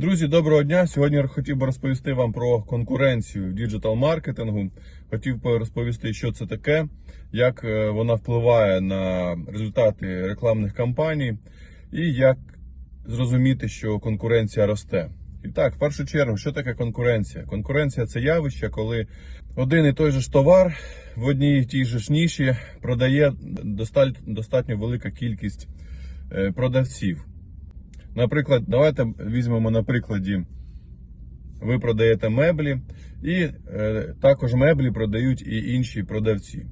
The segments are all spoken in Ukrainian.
Друзі, доброго дня. Сьогодні я хотів би розповісти вам про конкуренцію в діджитал-маркетингу. Хотів би розповісти, що це таке, як е, вона впливає на результати рекламних кампаній і як зрозуміти, що конкуренція росте. І так, в першу чергу, що таке конкуренція? Конкуренція це явище, коли один і той же ж товар в одній і тій же ж ніші продає достатньо велика кількість е, продавців. Наприклад, давайте візьмемо на прикладі. Ви продаєте меблі, і е, також меблі продають і інші продавці.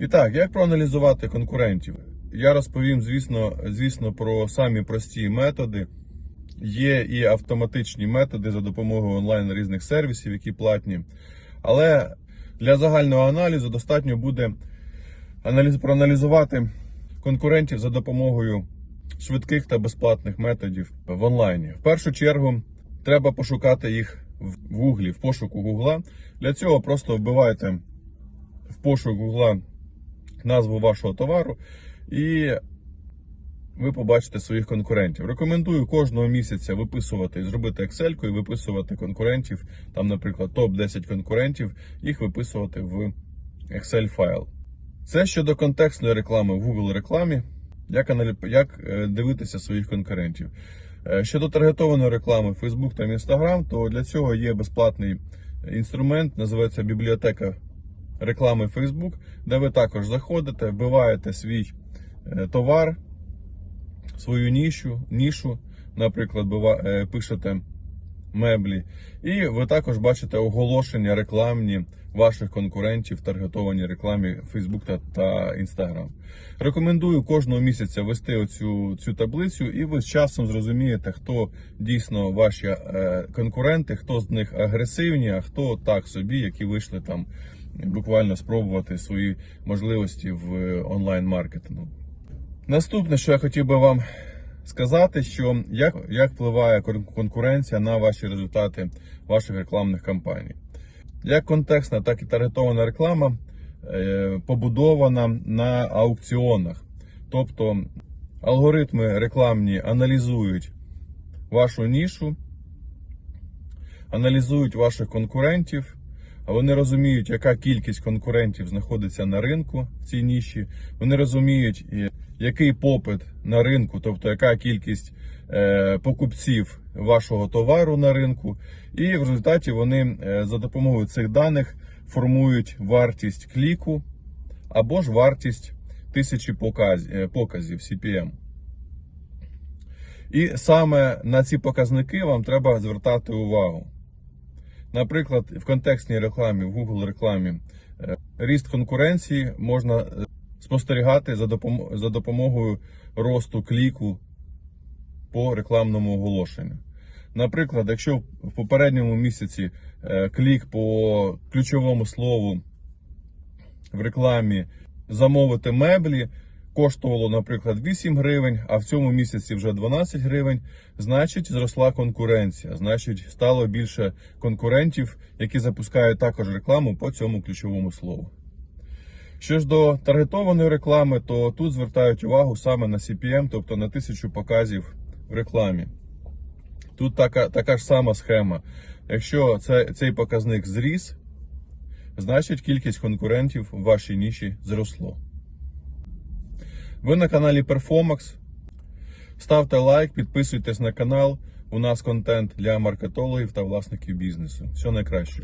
І так, як проаналізувати конкурентів? Я розповім, звісно, звісно, про самі прості методи. Є і автоматичні методи за допомогою онлайн різних сервісів, які платні. Але для загального аналізу достатньо буде аналіз, проаналізувати конкурентів за допомогою швидких та безплатних методів в онлайні. В першу чергу треба пошукати їх в Гуглі, в пошуку Гугла. Для цього просто вбивайте в пошук Гугла назву вашого товару і ви побачите своїх конкурентів. Рекомендую кожного місяця виписувати, зробити Excel і виписувати конкурентів. Там, наприклад, топ 10 конкурентів, їх виписувати в Excel файл. Це щодо контекстної реклами в Google рекламі. Як, аналіп, як е, дивитися своїх конкурентів. Е, Щодо таргетованої реклами Facebook та Instagram, то для цього є безплатний інструмент, називається бібліотека реклами Facebook, де ви також заходите, вбиваєте свій е, товар, свою нішу, нішу, наприклад, пишете меблі, і ви також бачите оголошення рекламні ваших конкурентів таргетованій рекламі Facebook та, та Instagram. Рекомендую кожного місяця вести оцю цю таблицю, і ви з часом зрозумієте, хто дійсно ваші е, конкуренти, хто з них агресивні, а хто так собі, які вийшли там буквально спробувати свої можливості в е, онлайн-маркетингу. Наступне, що я хотів би вам сказати, що як, як впливає конкуренція на ваші результати ваших рекламних кампаній. Як контекстна, так і таргетована реклама е, побудована на аукціонах. Тобто алгоритми рекламні аналізують вашу нішу, аналізують ваших конкурентів, вони розуміють, яка кількість конкурентів знаходиться на ринку в цій ніші. Вони розуміють, який попит на ринку, тобто яка кількість е, покупців вашого товару на ринку, і в результаті вони е, за допомогою цих даних формують вартість кліку або ж вартість тисячі е, показів CPM. І саме на ці показники вам треба звертати увагу. Наприклад, в контекстній рекламі, в Google рекламі, ріст конкуренції можна спостерігати за допом- за допомогою росту кліку по рекламному оголошенню. Наприклад, якщо в попередньому місяці е, клік по ключовому слову в рекламі замовити меблі коштувало, наприклад, 8 гривень, а в цьому місяці вже 12 гривень, значить зросла конкуренція, значить стало більше конкурентів, які запускають також рекламу по цьому ключовому слову. Що ж до таргетованої реклами, то тут звертають увагу саме на CPM, тобто на тисячу показів в рекламі. Тут така, така ж сама схема. Якщо це, цей показник зріс, значить кількість конкурентів в вашій ніші зросло. Ви на каналі Performax. Ставте лайк, підписуйтесь на канал. У нас контент для маркетологів та власників бізнесу. Все найкраще.